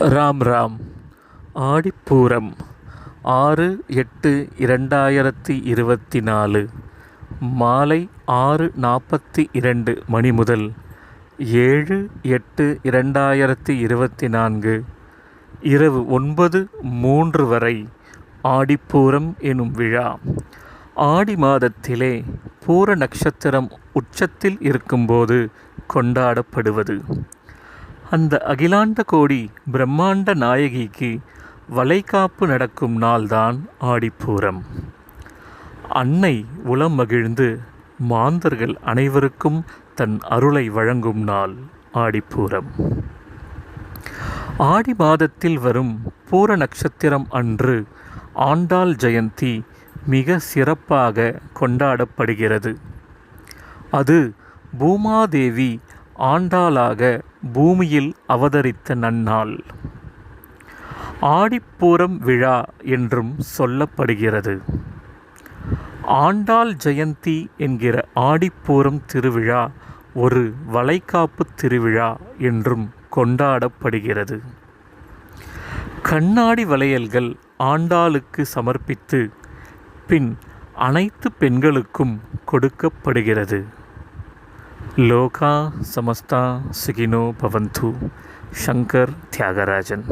ராம் ராம். ஆடிப்பூரம். ஆறு எட்டு இரண்டாயிரத்தி இருபத்தி நாலு மாலை ஆறு நாற்பத்தி இரண்டு மணி முதல் ஏழு எட்டு இரண்டாயிரத்தி இருபத்தி நான்கு இரவு ஒன்பது மூன்று வரை ஆடிப்பூரம் எனும் விழா. ஆடி மாதத்திலே பூர நட்சத்திரம் உச்சத்தில் இருக்கும்போது கொண்டாடப்படுவது. அந்த அகிலாண்ட கோடி பிரம்மாண்ட நாயகிக்கு வளைகாப்பு நடக்கும் நாள்தான் ஆடிப்பூரம். அன்னை உளம் மகிழ்ந்து மாந்தர்கள் அனைவருக்கும் தன் அருளை வழங்கும் நாள் ஆடிப்பூரம். ஆடி மாதத்தில் வரும் பூர நட்சத்திரம் அன்று ஆண்டாள் ஜெயந்தி மிக சிறப்பாக கொண்டாடப்படுகிறது. அது பூமாதேவி ஆண்டாளாக பூமியில் அவதரித்த நன்னாள். ஆடிப்பூரம் விழா என்றும் சொல்லப்படுகிறது. ஆண்டாள் ஜெயந்தி என்கிற ஆடிப்பூரம் திருவிழா ஒரு வளைகாப்பு திருவிழா என்றும் கொண்டாடப்படுகிறது. கண்ணாடி வளையல்கள் ஆண்டாளுக்கு சமர்ப்பித்து பின் அனைத்து பெண்களுக்கும் கொடுக்கப்படுகிறது. लोका समस्ता सुखिनो भवंतु शंकर त्यागराजन।